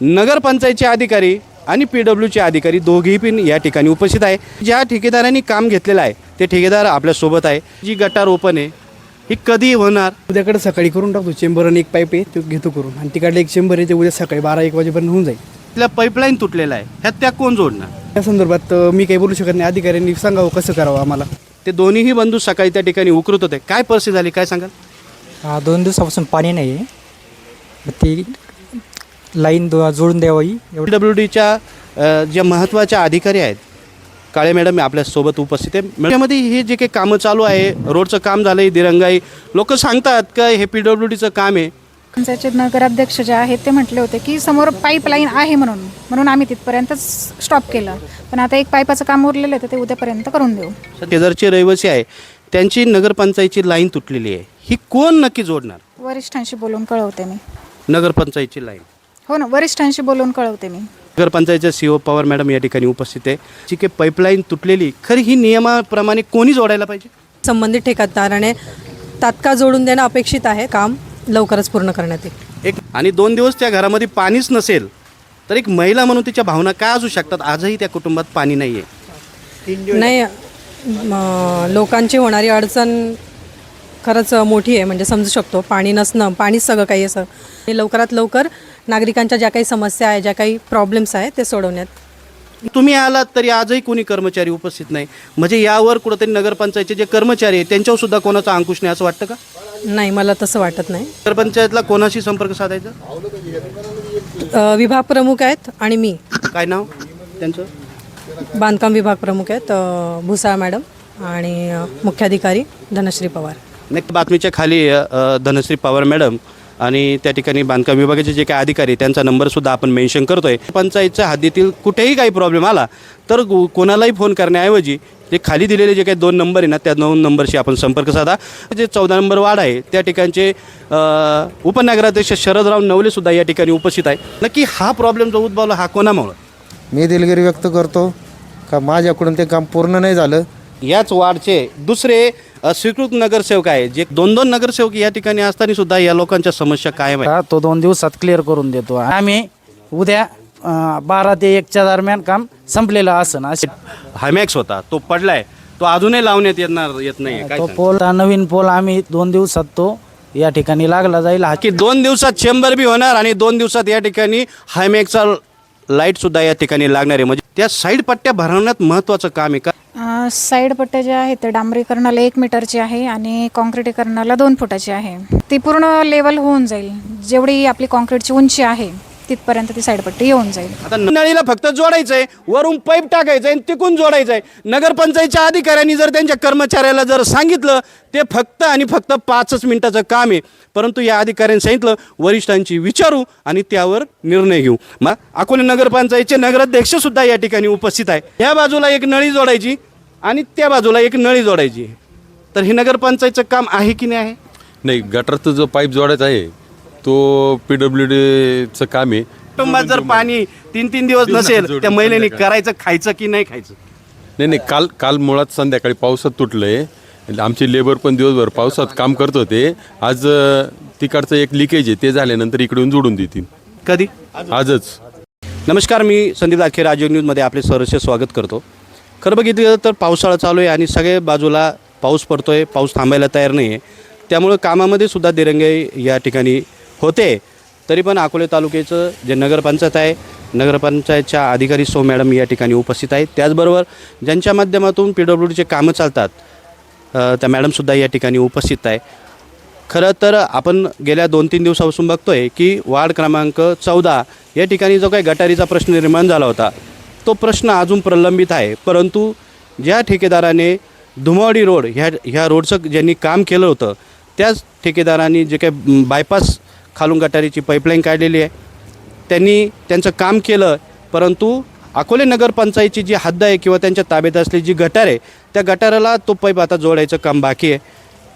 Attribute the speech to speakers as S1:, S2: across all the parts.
S1: नगरपंचायतचे अधिकारी आणि पी डब्ल्यूचे अधिकारी दोघेही पण या ठिकाणी उपस्थित आहे. ज्या ठेकेदारांनी काम घेतलेलं आहे ते ठेकेदार आपल्यासोबत आहे. जी गटार ओपन आहे ही कधी होणार.
S2: उद्याकडे सकाळी करून टाकतो. चेंबर आणि एक पाईप आहे तो घेतो करून. आणि तिकडे एक चेंबर आहे ते उद्या सकाळी बारा एक वाजेपर्यंत होऊन जाईल.
S1: तिथल्या पाईपलाईन तुटलेला आहे. ह्यात त्या कोण जोडणार?
S2: त्या संदर्भात अं, मी काही बोलू शकत नाही. अधिकाऱ्यांनी सांगावं कसं करावं आम्हाला.
S1: ते दोन्हीही बंधू सकाळी त्या ठिकाणी उकरत होते. काय परिस्थिती झाली? काय सांगाल?
S3: हा, दोन दिवसापासून पाणी नाही आहे मग ती लाईन दो जोडून द्यावी. एवढं
S1: डब्ल्यू डीच्या ज्या महत्त्वाच्या अधिकारी आहेत काळे मॅडम आपल्यासोबत उपस्थित आहे त्यामध्ये हे जे काही कामं चालू आहे रोडचं काम झालं आहे दिरंगाई लोक सांगतात का हे पी डब्ल्यू डीचं काम आहे?
S4: पंचायतचे नगराध्यक्ष जे आहेत ते म्हटले होते की समोर पाईपलाईन आहे म्हणून. म्हणून आम्ही तिथपर्यंतच स्टॉप केलं. पण आता एक पाईपाचं काम उरलेलं आहे तर ते उद्यापर्यंत करून देऊ.
S1: शेजारचे रहिवासी आहे त्यांची नगरपंचायतची लाईन तुटलेली आहे. ही कोण नक्की जोडणार?
S4: वरिष्ठांशी बोलून कळवते मी.
S1: नगरपंचायतची लाईन.
S4: हो ना वरिष्ठांशी बोलून कळवते मी.
S1: नगरपंचायतच्या सी ओ पवार मॅडम या ठिकाणी उपस्थित आहे. जी काही पाईपलाईन तुटलेली खरी ही नियमाप्रमाणे कोणी जोडायला पाहिजे?
S5: संबंधित ठेकेदाराने तात्काळ जोडून देणं अपेक्षित आहे. काम लवकरच पूर्ण करण्यात येईल.
S1: एक आणि दोन दिवस त्या घरामध्ये पाणीच नसेल तर एक महिला म्हणून तिच्या भावना काय असू शकतात? आजही त्या कुटुंबात पाणी नाही आहे
S5: नाही म, लोकांची होणारी अडचण खरंच मोठी आहे. म्हणजे समजू शकतो. पाणी नसणं पाणीच सगळं काही असं. आणि लवकरात लवकर नागरिकांच्या ज्या काही समस्या आहे ज्या काही प्रॉब्लेम्स आहेत ते सोडवण्यात.
S1: तुम्ही आलात तरी आजही कोणी कर्मचारी उपस्थित नाही? म्हणजे यावर कुठंतरी नगरपंचायतचे जे कर्मचारी आहेत त्यांच्यावर सुद्धा कोणाचा अंकुश नाही असं वाटतं का?
S5: नाही मला तसं वाटत नाही.
S1: नगरपंचायतला कोणाशी संपर्क साधायचा?
S5: अ, विभाग प्रमुख आहेत आणि मी.
S1: काय नाव? त्यांचं?
S5: बांधकाम विभाग प्रमुख आहेत अ, भुसाळ मॅडम आणि अ, मुख्याधिकारी धनश्री पवार.
S1: नेक्स्ट बातमीच्या खाली अ, धनश्री पवार मॅडम आणि त्या ठिकाणी बांधकाम विभागाचे जे काही अधिकारी आहेत, त्यांचा नंबरसुद्धा आपण मेन्शन करतोय. पंचायतच्या हद्दीतील कुठेही काही प्रॉब्लेम आला तर गो- कोणालाही फोन करण्याऐवजी जे खाली दिलेले जे काही दोन नंबर आहे ना त्या दोन नंबरशी आपण संपर्क साधा. जे चौदा नंबर वार्ड आहे त्या ठिकाणचे अ, उपनगराध्यक्ष शरदराव नवलेसुद्धा या ठिकाणी उपस्थित आहे नक्की हा प्रॉब्लेम जो उद्भवला हा कोणामुळं?
S6: मी दिलगिरी व्यक्त करतो का माझ्याकडून ते काम पूर्ण नाही झालं.
S1: याच वार्डचे दुसरे स्वीकृत नगरसेवक आहे. जे दोन दोन नगरसेवक या ठिकाणी असताना सुद्धा या लोकांच्या समस्या कायम आहे
S7: तो दोन दिवसात क्लिअर करून देतो. आम्ही उद्या अं, बारा ते एकच्या दरम्यान काम संपलेलं असं असे
S1: हायमॅक्स होता. तो पडलाय. तो अजूनही लावण्यात येणार येत नाही काय
S7: तो
S1: सांगता?
S7: पोल हा नवीन पोल आम्ही दोन दिवसात तो या ठिकाणी लागला जाईल. हा
S1: की दोन दिवसात चेंबर बी होणार आणि दोन दिवसात या ठिकाणी हायमॅक्सचा लाईटसुद्धा या ठिकाणी लागणार. आहे म्हणजे त्या साईड पट्ट्या भरवण्यात महत्त्वाचं काम आहे का?
S4: साईड पट्ट्या ज्या आहेत ते डांबरीकरणाला एक मीटरची आहे आणि कॉन्क्रिटीकरणाला दोन फुटाची आहे. ती पूर्ण लेवल होऊन जाईल. जेवढी आपली काँक्रीटची उंची आहे तिथपर्यंत ती साईड पट्टी येऊन जाईल.
S1: आता नळीला फक्त जोडायचंय वरून पाईप टाकायचंय आणि तिकून जोडायचंय. नगरपंचायतच्या अधिकाऱ्यांनी जर त्यांच्या कर्मचाऱ्याला जर सांगितलं ते फक्त आणि फक्त पाचच मिनिटाचं काम आहे. परंतु या अधिकाऱ्यांनी सांगितलं वरिष्ठांची विचारू आणि त्यावर निर्णय घेऊ. मग अकोले नगरपंचायतचे नगराध्यक्ष सुद्धा या ठिकाणी उपस्थित आहे. या बाजूला एक नळी जोडायची आणि त्या बाजूला एक नळी जोडायची. तर हे नगरपंचायतचं काम आहे की नाही आहे?
S8: नाही गटरचा जो पाईप जोडायचा आहे तो पी डब्ल्यू डीचं काम आहे.
S1: कुटुंबात जर पाणी तीन तीन दिवस नसेल त्या महिलेने करायचं खायचं की नाही खायचं?
S8: नाही नाही काल काल मुळात संध्याकाळी पावसात तुटलंय. आमचे लेबर पण दिवसभर पावसात काम करत होते. आज अं, तिकडचं एक लिकेज आहे ते झाल्यानंतर इकडून जोडून देतील.
S1: कधी?
S8: आजच.
S1: नमस्कार मी संदीप दाखे राजीव न्यूजमध्ये आपले सहर्ष स्वागत करतो. खरं बघितलं तर पावसाळा चालू आहे आणि सगळ्या बाजूला पाऊस पडतो आहे पाऊस थांबायला तयार नाही आहे त्यामुळं कामामध्ये सुद्धा दिरंगाई या ठिकाणी होते. तरी पण अकोले तालुक्याचं जे नगरपंचायत आहे नगरपंचायतच्या अधिकारी सो मॅडम या ठिकाणी उपस्थित आहेत. त्याचबरोबर ज्यांच्या माध्यमातून पी डब्ल्यू डीचे कामं चालतात त्या मॅडमसुद्धा या ठिकाणी उपस्थित आहे. खरं तर आपण गेल्या दोन तीन दिवसापासून बघतो आहे की वार्ड क्रमांक चौदा या ठिकाणी जो काही गटारीचा प्रश्न निर्माण झाला होता तो प्रश्न अजून प्रलंबित आहे. परंतु ज्या ठेकेदाराने धुमावडी रोड ह्या ह्या रोडचं ज्यांनी काम केलं होतं त्याच ठेकेदारांनी जे काही बायपास खालून गटारीची पाईपलाईन काढलेली आहे. त्यांनी त्यांचं काम केलं परंतु अकोले नगरपंचायतची जी हद्द आहे किंवा त्यांच्या ताब्यात असलेली जी गटार आहे त्या गटाराला तो पाईप आता जोडायचं काम बाकी आहे.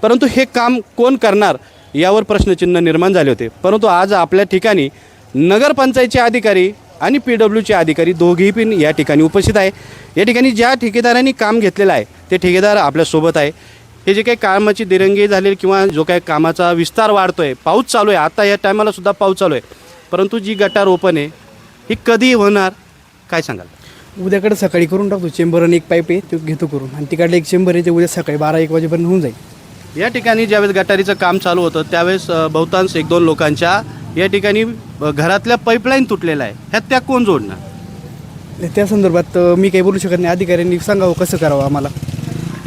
S1: परंतु हे काम कोण करणार यावर प्रश्नचिन्ह निर्माण झाले होते. परंतु आज आपल्या ठिकाणी नगरपंचायतचे अधिकारी आणि पी डब्ल्यूचे अधिकारी दोघेही पण या ठिकाणी उपस्थित आहे. या ठिकाणी ज्या ठेकेदारांनी काम घेतलेलं आहे ते ठेकेदार आपल्यासोबत आहे. हे जे काही कामाची दिरंगी झालेली किंवा जो काही कामाचा विस्तार वाढतो आहे पाऊस चालू आहे. आता या टायमाला सुद्धा पाऊस चालू आहे. परंतु जी गटार ओपन आहे ही कधी होणार काय सांगाल?
S2: उद्याकडे सकाळी करून टाकतो. चेंबर आणि एक पाईप आहे तो घेतो करून. आणि तिकडलं एक चेंबर आहे ते उद्या सकाळी बारा एक वाजेपर्यंत होऊन जाईल.
S1: या ठिकाणी ज्यावेळेस गटारीचं काम चालू होतं त्यावेळेस अ, बहुतांश एक दोन लोकांच्या या ठिकाणी अ, घरातल्या पाईपलाईन तुटलेल्या आहे ह्यात त्या कोण जोडणार?
S2: त्या संदर्भात अं, मी काही बोलू शकत नाही. अधिकाऱ्यांनी सांगावं कसं करावं आम्हाला?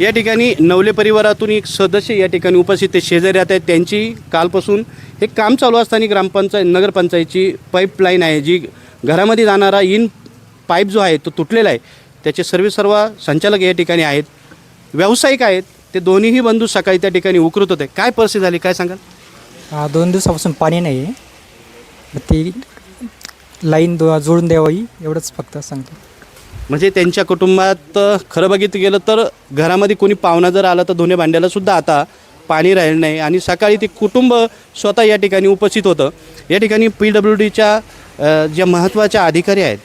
S1: या ठिकाणी नवले परिवारातून एक सदस्य या ठिकाणी उपस्थित ते शेजारी आहेत. त्यांची कालपासून हे काम चालू असताना ग्रामपंचायत नगरपंचायतची पाईपलाईन आहे जी घरामध्ये जाणारा इन पाईप जो आहे तो तुटलेला आहे. त्याचे सर्व सर्व संचालक या ठिकाणी आहेत. व्यावसायिक आहेत. ते दोन्हीही बंधू सकाळी त्या ठिकाणी उकरत होते. काय परिस्थिती झाली? काय सांगाल?
S3: दोन दिवसापासून पाणी नाही आहे ती लाईन दो जोडून द्यावी एवढंच फक्त सांगतो.
S1: म्हणजे त्यांच्या कुटुंबात खरं बघितलं गेलं तर घरामध्ये कोणी पाहुणा जर आला तर धुणे भांड्याला सुद्धा आता पाणी राहिलं नाही. आणि सकाळी ते कुटुंब स्वतः या ठिकाणी उपस्थित होतं. या ठिकाणी पी डब्ल्यू डीच्या ज्या महत्त्वाच्या अधिकारी आहेत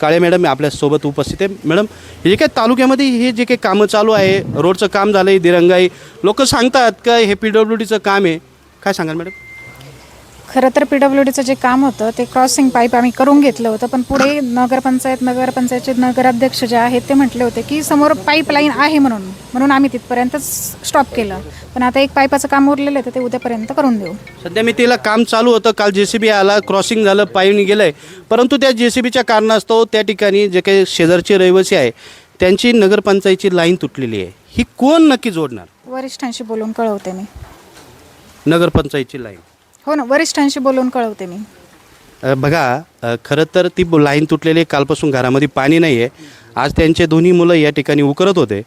S1: काळे मॅडम आपल्यासोबत उपस्थित आहे मॅडम हे जे काही तालुक्यामध्ये हे जे काही कामं चालू आहे रोडचं काम झालं आहे दिरंगाई लोक सांगतात का हे पी डब्ल्यू डीचं काम आहे? काय सांगाल मॅडम?
S4: खरं तर पी डब्ल्यू डीचं जे काम होतं ते क्रॉसिंग पाईप आम्ही करून घेतलं होतं पण पुढे नगरपंचायत नगरपंचायतचे नगराध्यक्ष जे आहेत ते म्हटले होते की समोर पाईपलाईन आहे म्हणून म्हणून आम्ही तिथपर्यंतच स्टॉप केलं. पण आता एक पाईपाचं काम उरलेलं आहे तर ते उद्यापर्यंत करून देऊ.
S1: सध्या मी तिला काम चालू होतं काल जे सी बी आला क्रॉसिंग झालं पायीने गेलं आहे परंतु त्या जे सी बीच्या कारणास्तव त्या ठिकाणी जे काही शेजारचे रहिवासी आहे त्यांची नगरपंचायतची लाईन तुटलेली आहे. ही कोण नक्की जोडणार?
S4: वरिष्ठांशी बोलून कळवते मी.
S1: नगरपंचायतची लाईन.
S4: हो ना वरिष्ठांशी बोलून कळवते मी.
S1: अ, बघा अ, खरं तर ती ब- लाईन तुटलेली आहे. कालपासून घरामध्ये पाणी नाही आहे आज त्यांचे दोन्ही मुलं या ठिकाणी उकरत होते.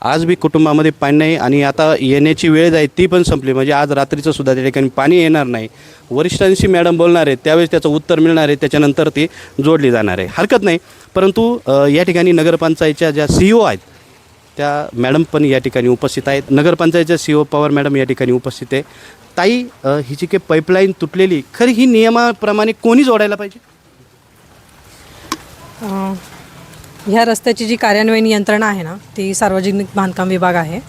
S1: आज बी कुटुंबामध्ये पाणी नाही आणि आता येण्याची वेळ आहे ती पण संपली. म्हणजे आज रात्रीचं सुद्धा त्या ठिकाणी पाणी येणार नाही. वरिष्ठांशी मॅडम बोलणार आहे त्यावेळेस त्याचं उत्तर मिळणार आहे त्याच्यानंतर ती जोडली जाणार आहे. हरकत नाही. परंतु अ, या ठिकाणी नगरपंचायतच्या ज्या सी ओ आहेत त्या मॅडम पण या ठिकाणी उपस्थित आहेत. नगरपंचायतच्या सी ओ पवार मॅडम या ठिकाणी उपस्थित आहे. ताई ही जी काही पाईपलाईन तुटलेली खरी ही नियमाप्रमाणे कोणी जोडायला पाहिजे?
S5: अं, ह्या रस्त्याची जी कार्यान्वयन यंत्रणा आहे ना ती सार्वजनिक बांधकाम विभाग आहे.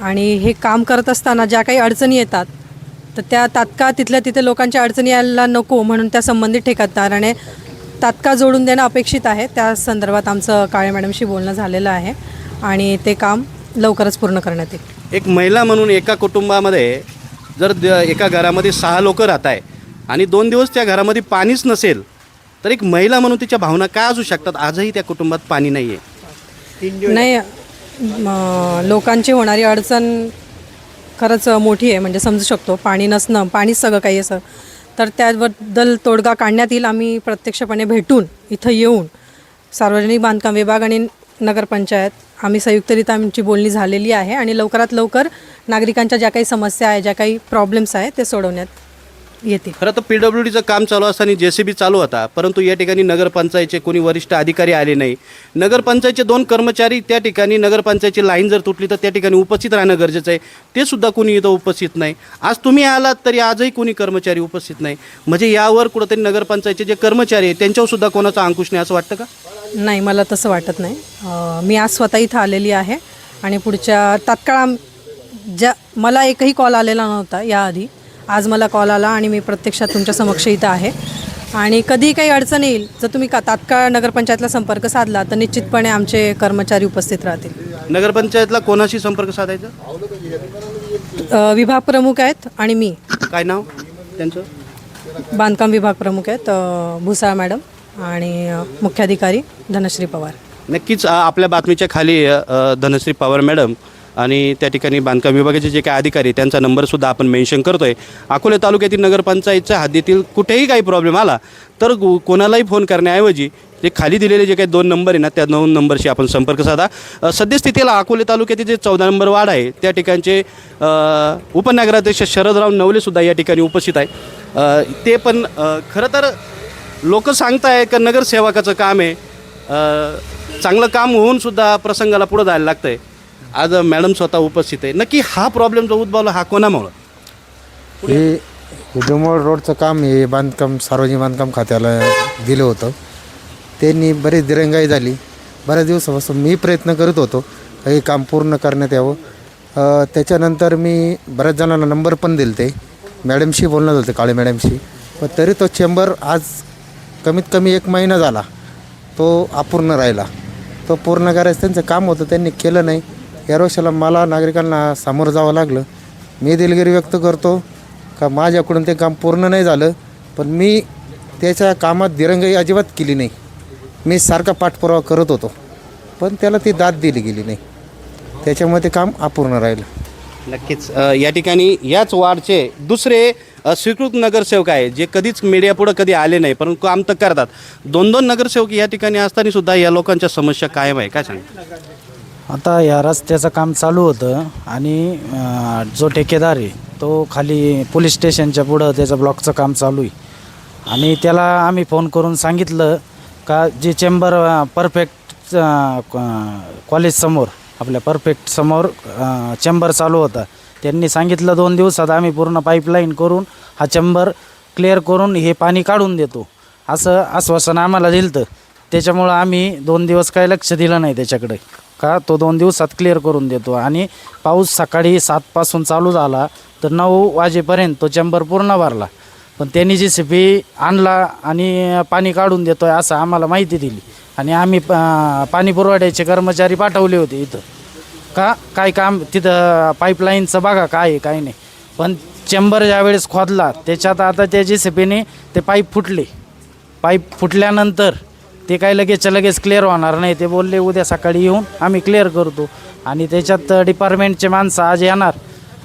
S5: आणि हे काम करत असताना ज्या काही अडचणी येतात तर त्या तात्काळ तिथल्या तिथे लोकांच्या अडचणी यायला नको म्हणून त्या संबंधित ठेकेदाराने तात्काळ जोडून देणं अपेक्षित आहे. त्या संदर्भात आमचं काळे मॅडमशी बोलणं झालेलं आहे. आणि ते काम लवकरच पूर्ण करण्यात येईल.
S1: एक महिला म्हणून एका कुटुंबामध्ये जर द- एका घरामध्ये सहा लोक राहत आहे आणि दोन दिवस त्या घरामध्ये पाणीच नसेल तर एक महिला म्हणून तिच्या भावना काय असू शकतात? आजही त्या कुटुंबात पाणी नाही आहे
S5: नाही म, लोकांची होणारी अडचण खरंच मोठी आहे. म्हणजे समजू शकतो पाणी नसणं पाणीच सगळं काही असं. तर त्याबद्दल तोडगा काढण्यात येईल. आम्ही प्रत्यक्षपणे भेटून इथं येऊन सार्वजनिक बांधकाम विभाग आणि नगरपंचायत आम्ही संयुक्तरित्या आमची बोलणी झालेली आहे आणि लवकरात लवकर नागरिकांच्या ज्या काही समस्या आहे ज्या काही प्रॉब्लेम्स आहेत ते सोडवण्यात येतील.
S1: खरं तर पी डब्ल्यू डीचं काम चालू असताना जे सी बी चालू होता परंतु या ठिकाणी नगरपंचायतचे कोणी वरिष्ठ अधिकारी आले नाही. नगरपंचायतचे दोन कर्मचारी त्या ठिकाणी नगरपंचायतची लाईन जर तुटली तर त्या ठिकाणी उपस्थित राहणं गरजेचं आहे. ते सुद्धा कोणी इथं उपस्थित नाही. आज तुम्ही आलात तरी आजही कोणी कर्मचारी उपस्थित नाही. म्हणजे यावर कुठंतरी नगरपंचायतचे जे कर्मचारी आहेत त्यांच्यावर सुद्धा कोणाचा अंकुश नाही असं वाटतं का?
S5: नाही मला तसं वाटत नाही. अं, मी आज स्वतः इथं आलेली आहे आणि पुढच्या तात्काळ आम- ज्या मला एकही कॉल आलेला नव्हता याआधी. आज मला कॉल आला आणि मी प्रत्यक्षात तुमच्या समक्ष इथं आहे. आणि कधी काही अडचण येईल जर तुम्ही का तात्काळ नगरपंचायतला संपर्क साधला तर निश्चितपणे आमचे कर्मचारी उपस्थित राहतील.
S1: नगरपंचायतला कोणाशी संपर्क साधायचा?
S5: अं, विभाग प्रमुख आहेत आणि मी.
S1: काय नाव? त्यांचं?
S5: बांधकाम विभाग प्रमुख आहेत अं, भुसाळ मॅडम आणि अं, मुख्याधिकारी धनश्री पवार.
S1: नक्कीच अ, आपल्या बातमीच्या खाली अ, धनश्री पवार मॅडम आणि त्या ठिकाणी बांधकाम विभागाचे जे काही अधिकारी त्यांचा नंबरसुद्धा आपण मेन्शन करतो आहे अकोले तालुक्यातील नगरपंचायतच्या हद्दीतील कुठेही काही प्रॉब्लेम आला तर कोणालाही फोन करण्याऐवजी जे खाली दिलेले जे काही दोन नंबर आहे ना त्या दोन नंबरशी आपण संपर्क साधा. सद्यस्थितीला अकोले तालुक्यातील जे चौदा नंबर वार्ड आहे त्या ठिकाणचे उपनगराध्यक्ष शरदराव नवलेसुद्धा या ठिकाणी उपस्थित आहे ते पण खरं तर लोक सांगताय का नगरसेवकाचं काम आहे चांगलं काम होऊन सुद्धा प्रसंगाला पुढं जायला लागतं आहे आज मॅडम स्वतः उपस्थित आहे. नक्की हा प्रॉब्लेम जो उद्भवला हा कोणामुळं?
S6: हे हे रोडचं काम हे बांधकाम सार्वजनिक बांधकाम खात्याला दिलं होतं. त्यांनी बरीच दिरंगाई झाली. बऱ्याच दिवसापासून मी प्रयत्न करत होतो का हे काम पूर्ण करण्यात यावं. अ, त्याच्यानंतर मी बऱ्याच जणांना नंबर पण दिले ते मॅडमशी बोलणं झालं होतं काळे मॅडमशी. पण तरी तो चेंबर आज कमीत कमी एक महिना झाला. तो अपूर्ण राहिला. तो पूर्ण करायचं त्यांचं काम होतं त्यांनी केलं नाही. या रोषाला मला नागरिकांना सामोरं जावं लागलं. मी दिलगिरी व्यक्त करतो का माझ्याकडून ते काम पूर्ण नाही झालं पण मी त्याच्या कामात दिरंगाई अजिबात केली नाही. मी सारखा पाठपुरावा करत होतो पण त्याला ती दाद दिली गेली नाही. त्याच्यामुळे ते काम अपूर्ण राहिलं.
S1: नक्कीच. अ, या ठिकाणी याच वार्डचे दुसरे अ, स्वीकृत नगरसेवक आहे जे कधीच मीडियापुढं कधी आले नाही परंतु काम तर करतात. दोन दोन नगरसेवक या ठिकाणी असताना सुद्धा या लोकांच्या समस्या कायम आहे काय सांग
S7: आता या रस्त्याचं काम चालू होतं आणि अं, जो ठेकेदार आहे तो खाली पोलीस स्टेशनच्या पुढं त्याचं ब्लॉकचं काम चालू आहे. आणि त्याला आम्ही फोन करून सांगितलं का जे चेंबर परफेक्ट कॉलेजसमोर आपल्या परफेक्ट समोर चेंबर चालू होता. त्यांनी सांगितलं दोन दिवसात आम्ही पूर्ण पाईपलाईन करून हा चेंबर क्लिअर करून हे पाणी काढून देतो. असं आश्वासन आम्हाला दिलं होतं त्याच्यामुळं आम्ही दोन दिवस काही लक्ष दिलं नाही त्याच्याकडे. का? तो दोन दिवसात क्लिअर करून देतो. आणि पाऊस सकाळी सातपासून चालू झाला तर नऊ वाजेपर्यंत तो चेंबर पूर्ण भरला. पण त्यांनी जी सी पी आणला आणि पाणी काढून देतो आहे असं आम्हाला माहिती दिली. आणि आम्ही प- पाणी पुरवठ्याचे कर्मचारी पाठवले होते इथं. का? काय काम? तिथं पाईपलाईनचं बघा काय आहे काय नाही. पण चेंबर ज्यावेळेस खोदला त्याच्यात आता त्या जे सी पीने ते पाईप फुटले. पाईप फुटल्यानंतर ते काही लगेचच्या लगेच क्लिअर होणार नाही. ते बोलले उद्या सकाळी येऊन आम्ही क्लिअर करतो. आणि त्याच्यात डिपार्टमेंटचे माणसं आज येणार.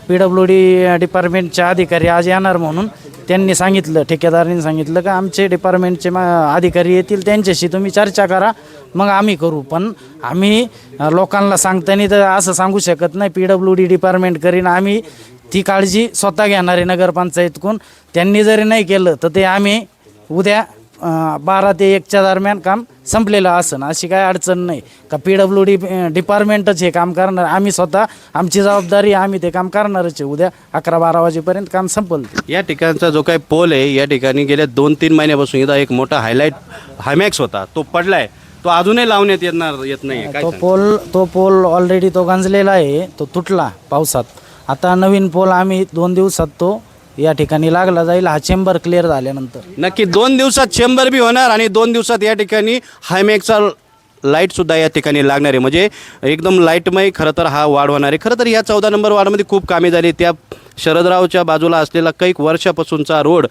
S7: पी डब्ल्यू डी डिपार्टमेंटचे अधिकारी आज येणार म्हणून त्यांनी सांगितलं ठेकेदारांनी सांगितलं का आमचे डिपार्टमेंटचे मा अधिकारी येतील त्यांच्याशी तुम्ही चर्चा करा मग आम्ही करू. पण आम्ही लोकांना सांगताना तर असं सांगू शकत नाही. पी डब्ल्यू डी डिपार्टमेंट करीन आम्ही ती काळजी स्वतः घेणार आहे नगरपंचायतकून. त्यांनी जरी नाही केलं तर ते आम्ही उद्या बारा ते एकच्या दरम्यान काम संपलेलं असन अशी काय अडचण नाही. का पी डब्ल्यू डी डिपार्टमेंटच हे काम करणार. आम्ही स्वतः आमची जबाबदारी आम्ही ते काम करणारच आहे. उद्या अकरा बारा वाजेपर्यंत काम संपल.
S1: या ठिकाणचा जो काही पोल आहे या ठिकाणी गेल्या दोन तीन महिन्यापासून इथं एक मोठा हायलाईट हायमॅक्स होता. तो पडलाय. तो अजूनही लावण्यात येणार येत नाही
S7: तो? पोल तो पोल ऑलरेडी तो गंजलेला आहे. तो तुटला पावसात. आता नवीन पोल आम्ही दोन दिवसात तो या ठिकाणी लागला जाईल. हा चेंबर क्लिअर झाल्यानंतर.
S1: नक्की दोन दिवसात चेंबर बी होणार आणि दोन दिवसात या ठिकाणी हायमॅक्सचा लाईटसुद्धा या ठिकाणी लागणार आहे. म्हणजे एकदम लाईटमय खरं तर हा वाढ होणार आहे. खरं तर या चौदा नंबर वार्डमध्ये खूप कामे झाली. त्या शरदरावच्या बाजूला असलेला कैक वर्षापासूनचा रोड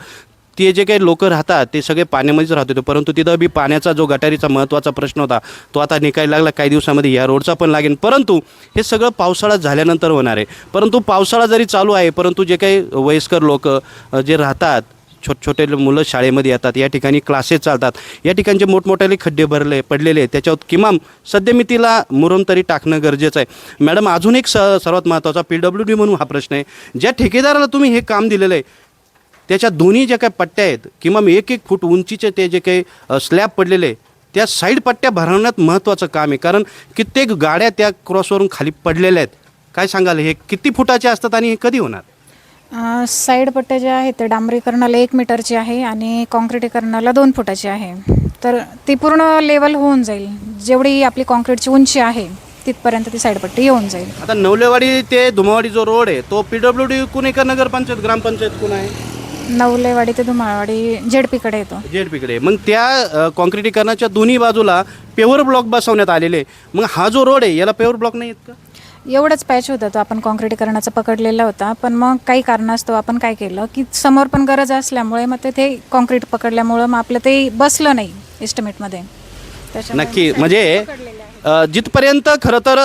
S1: ते जे काही लोक राहतात ते सगळे पाण्यामध्येच राहत होते. परंतु तिथं बी पाण्याचा जो गटारीचा महत्त्वाचा प्रश्न होता तो आता निकाली लागला. काही दिवसामध्ये या रोडचा पण लागेल. परंतु हे सगळं पावसाळा झाल्यानंतर होणार आहे. परंतु पावसाळा जरी चालू आहे परंतु जे काही वयस्कर लोक जे राहतात छोट छोटे मुलं शाळेमध्ये येतात या ठिकाणी क्लासेस चालतात. या ठिकाणचे मोठमोठ्याले खड्डे भरले पडलेले आहेत. त्याच्यावर किमान सद्यमितीला मुरुम तरी टाकणं गरजेचं आहे. मॅडम अजून एक स सर्वात महत्त्वाचा पी डब्ल्यू डी म्हणून हा प्रश्न आहे. ज्या ठेकेदाराला तुम्ही हे काम दिलेलं आहे त्याच्या दोन्ही ज्या काही पट्ट्या आहेत किंवा एक एक फूट उंचीचे ते जे काही स्लॅब पडलेले आहे, त्या साईड पट्ट्या भरवण्यात महत्त्वाचं काम आहे. कारण कित्येक गाड्या त्या क्रॉसवरून खाली पडलेल्या आहेत. काय सांगाल? हे किती फुटाचे असतात आणि हे कधी होणार?
S4: साईड पट्ट्या ज्या आहेत ते डांबरीकरणाला एक मीटरची आहे आणि कॉन्क्रिटीकरणाला दोन फुटाची आहे. तर ती पूर्ण लेवल होऊन जाईल. जेवढी आपली कॉन्क्रीटची उंची आहे तिथपर्यंत ती साईडपट्टी येऊन जाईल.
S1: आता नवलेवाडी ते धुमावाडी जो रोड आहे तो पी डब्ल्यू डी कुणेकर नगरपंचायत ग्रामपंचायत कोण आहे?
S4: नवलेवाडी ते धुमाळवाडी जेडपीकडे येतो.
S1: जेडपीकडे मग त्या अ, काँक्रिटीकरणाच्या दोन्ही बाजूला पेवर ब्लॉक बसवण्यात आलेले. मग हा जो रोड आहे याला पेवर ब्लॉक नाही आहेत का?
S4: एवढंच पॅच होता तो आपण कॉन्क्रिटीकरणाचा पकडलेला होता. पण मग काही कारणास्तव आपण काय केलं की समोर पण गरज असल्यामुळे मग ते- कॉन्क्रीट पकडल्यामुळं मग आपलं ते बसलं नाही एस्टिमेटमध्ये त्याच्यामुळे
S1: नक्की. म्हणजे जिथपर्यंत खरं तर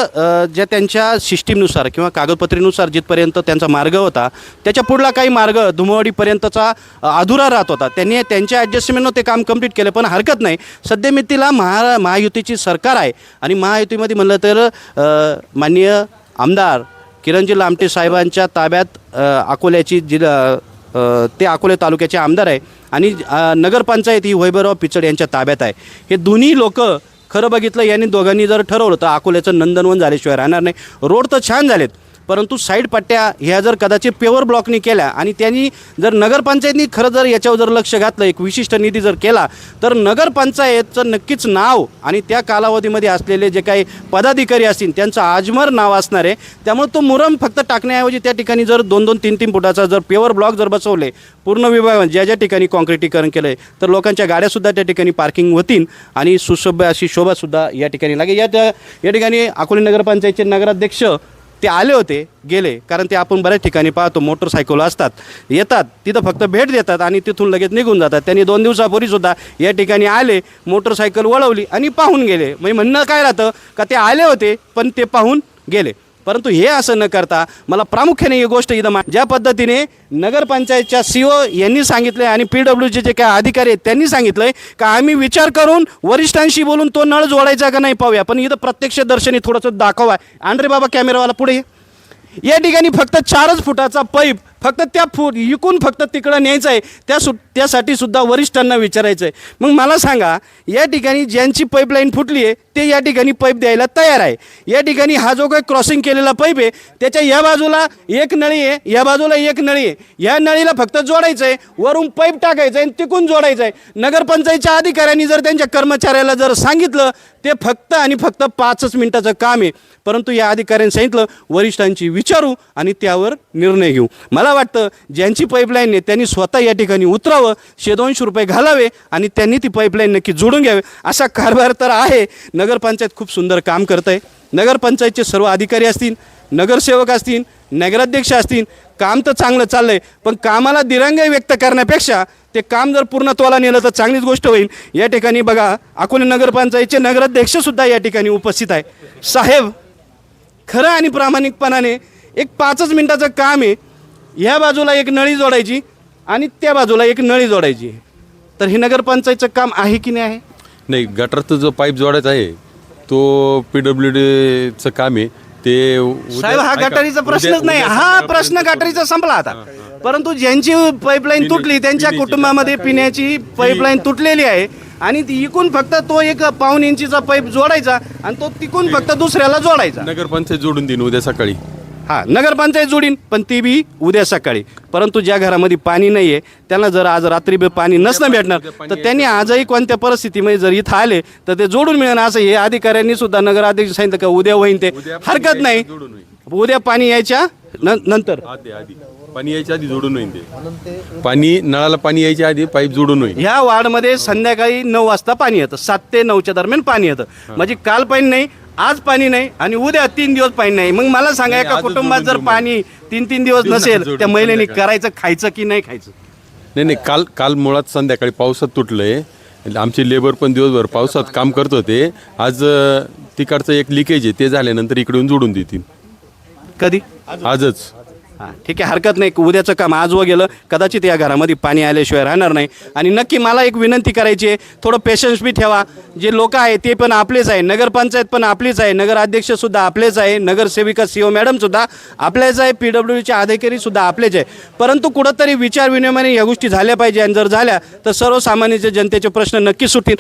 S1: ज्या त्यांच्या सिस्टीमनुसार किंवा कागदपत्रीनुसार जिथपर्यंत त्यांचा मार्ग होता त्याच्या पुढला काही मार्ग धुमवडीपर्यंतचा अधुरा राहत होता. त्यांनी त्यांच्या ॲडजस्टमेंटनं ते काम कंप्लीट केलं पण हरकत नाही. सद्यमितीला महा महायुतीची सरकार आहे. आणि महायुतीमध्ये म्हणलं तर माननीय आमदार किरणजी लामटे साहेबांच्या ताब्यात अकोल्याची जिल्हा ते अकोले तालुक्याचे आमदार आहे. आणि नगरपंचायत ही वैभवराव पिचड यांच्या ताब्यात आहे. हे दोन्ही लोक खरं बघितलं यांनी दोघांनी जर ठरवलं तर अकोल्याचं नंदनवन झाल्याशिवाय राहणार नाही. रोड तर छान झालेत. परंतु साईड पट्ट्या ह्या जर कदाचित पेवर ब्लॉकने केल्या आणि त्यांनी जर नगरपंचायतनी खरं जर याच्यावर जर लक्ष घातलं एक विशिष्ट निधी जर केला तर नगरपंचायतचं नक्कीच नाव आणि त्या कालावधीमध्ये असलेले जे काही पदाधिकारी असतील त्यांचं आजमर नाव असणार आहे. त्यामुळे तो मुरम फक्त टाकण्याऐवजी त्या ठिकाणी जर दोन दोन तीन तीन फुटाचा जर पेवर ब्लॉक जर बसवले पूर्ण विभाग ज्या ज्या ठिकाणी कॉन्क्रिटीकरण केलं आहे तर लोकांच्या गाड्यासुद्धा त्या ठिकाणी पार्किंग होतील आणि सुशोभ्य अशी शोभासुद्धा या ठिकाणी लागेल. या त्या- या ठिकाणी अकोले नगरपंचायतचे नगराध्यक्ष ते आले होते गेले. कारण ते आपण बऱ्याच ठिकाणी पाहतो मोटरसायकल असतात. येतात तिथं फक्त भेट देतात आणि तिथून लगेच निघून जातात. त्यांनी दोन दिवसापूर्वीसुद्धा या ठिकाणी आले मोटरसायकल वळवली आणि पाहून गेले. म्हणजे म्हणणं काय राहतं का ते आले होते पण ते पाहून गेले. परंतु हे असं न करता मला प्रामुख्याने ही गोष्ट इथं मा ज्या पद्धतीने नगरपंचायतच्या सी ओ यांनी सांगितलं आणि पी डब्ल्यूचे जे काही अधिकारी आहेत त्यांनी सांगितलं का आम्ही विचार करून वरिष्ठांशी बोलून तो नळ जोडायचा का नाही पाहूया. पण इथं प्रत्यक्ष दर्शनी थोडंसं दाखवा. आहे बाबा कॅमेरावाला पुढे या. ठिकाणी फक्त चारच फुटाचा पाईप फक्त त्या फु इकून फक्त तिकडं न्यायचं आहे. त्या सु त्यासाठी सुद्धा वरिष्ठांना विचारायचं आहे मग मला सांगा या ठिकाणी ज्यांची पाईपलाईन फुटली आहे ते या ठिकाणी पाईप द्यायला तयार आहे. या ठिकाणी हा जो काही क्रॉसिंग केलेला पाईप आहे त्याच्या या बाजूला एक नळी आहे या बाजूला एक नळी आहे. या नळीला फक्त जोडायचं आहे वरून पाईप टाकायचं आहे आणि तिकून जोडायचं आहे नगरपंचायतच्या अधिकाऱ्यांनी जर त्यांच्या कर्मचाऱ्याला जर सांगितलं ते फक्त आणि फक्त पाचच मिनिटाचं काम आहे. परंतु या अधिकाऱ्यांनी सांगितलं वरिष्ठांची विचारू आणि त्यावर निर्णय घेऊ. मला वाटतं? ज्यांची पाईपलाईन आहे त्यांनी स्वतः या ठिकाणी उतरावं शे दोनशे रुपये घालावे आणि त्यांनी ती पाईपलाईन नक्की जोडून घ्यावे. असा कारभार तर आहे. नगरपंचायत खूप सुंदर काम करत आहे नगरपंचायतचे सर्व अधिकारी असतील नगरसेवक असतील नगराध्यक्ष असतील काम तर चांगलं चाललं आहे पण कामाला दिरंगाई व्यक्त करण्यापेक्षा ते काम जर पूर्णत्वाला नेलं तर चांगलीच गोष्ट होईल. या ठिकाणी बघा अकोले नगरपंचायतचे नगराध्यक्षसुद्धा या ठिकाणी उपस्थित आहे. साहेब खरं आणि प्रामाणिकपणाने एक पाचच मिनटाचं काम आहे. ह्या बाजूला एक नळी जोडायची आणि त्या बाजूला एक नळी जोडायची. तर हे नगरपंचायतचं काम आहे की नाही आहे?
S8: नाही गटरचा जो पाईप जोडायचा आहे तो पी डब्ल्यू डीचं काम आहे. ते उद्या-
S1: साहेब हा
S8: ऐका,
S1: गटारीचा
S8: उद्या-
S1: प्रश्नच नाही.
S8: उद्या
S1: हा प्रश्न गटारीचा संपला आता. परंतु ज्यांची पाईपलाईन तुटली त्यांच्या कुटुंबामध्ये पिण्याची पाईपलाईन तुटलेली आहे. आणि ती इकून फक्त तो एक पाऊन इंचीचा पाईप जोडायचा आणि तो तिकून फक्त दुसऱ्याला जोडायचा.
S8: नगरपंचायत जोडून देईन उद्या सकाळी.
S1: हा नगरपंचायत जोडीन पण ती बी उद्या सकाळी. परंतु ज्या घरामध्ये पाणी नाही आहे त्यांना जर आज रात्री बी पाणी नसणं भेटणार तर त्यांनी आजही कोणत्या परिस्थितीमध्ये जर इथं आले तर ते जोडून मिळणार असं हे अधिकाऱ्यांनी सुद्धा नगराध्यक्ष सांगितलं का उद्या होईन ते. हरकत नाही. उद्या पाणी यायच्या नंतर.
S8: पाणी यायच्या आधी जोडून होईन ते. पाणी नळाला पाणी यायच्या आधी पाईप जोडून होईल
S1: ह्या वार्डमध्ये संध्याकाळी नऊ वाजता पाणी येतं. सात ते नऊच्या दरम्यान पाणी येतं. म्हणजे काल पाणी नाही आज पाणी नाही आणि उद्या तीन दिवस पाणी नाही. मग मला सांगा एका कुटुंबात जर पाणी तीन तीन दिवस नसेल त्या महिलेने. करायचं खायचं की नाही खायचं?
S8: नाही नाही काल काल मुळात संध्याकाळी पावसात तुटलंय. आमचे लेबर पण दिवसभर पावसात काम करत होते. आज तिकडचं एक लिकेज आहे ते झाल्यानंतर इकडे येऊन जोडून देतील.
S1: कधी?
S8: आजच.
S1: हां ठीक आहे हरकत नाही. उद्याचं काम आज व गेलं कदाचित या घरामध्ये पाणी आल्याशिवाय राहणार नाही. आणि नक्की मला एक विनंती करायची आहे थोडं पेशन्स बी ठेवा. जे लोक आहे ते पण आपलेच आहे. नगरपंचायत पण आपलीच आहे. नगराध्यक्षसुद्धा आपलेच आहे. नगरसेविका सी ओ मॅडमसुद्धा आपल्याच आहे. पी डब्ल्यूचे अधिकारीसुद्धा आपलेच आहे. परंतु कुठंतरी विचारविनिमयाने या गोष्टी झाल्या पाहिजे. आणि जर झाल्या तर सर्वसामान्य जनतेचे प्रश्न नक्की सुटतील.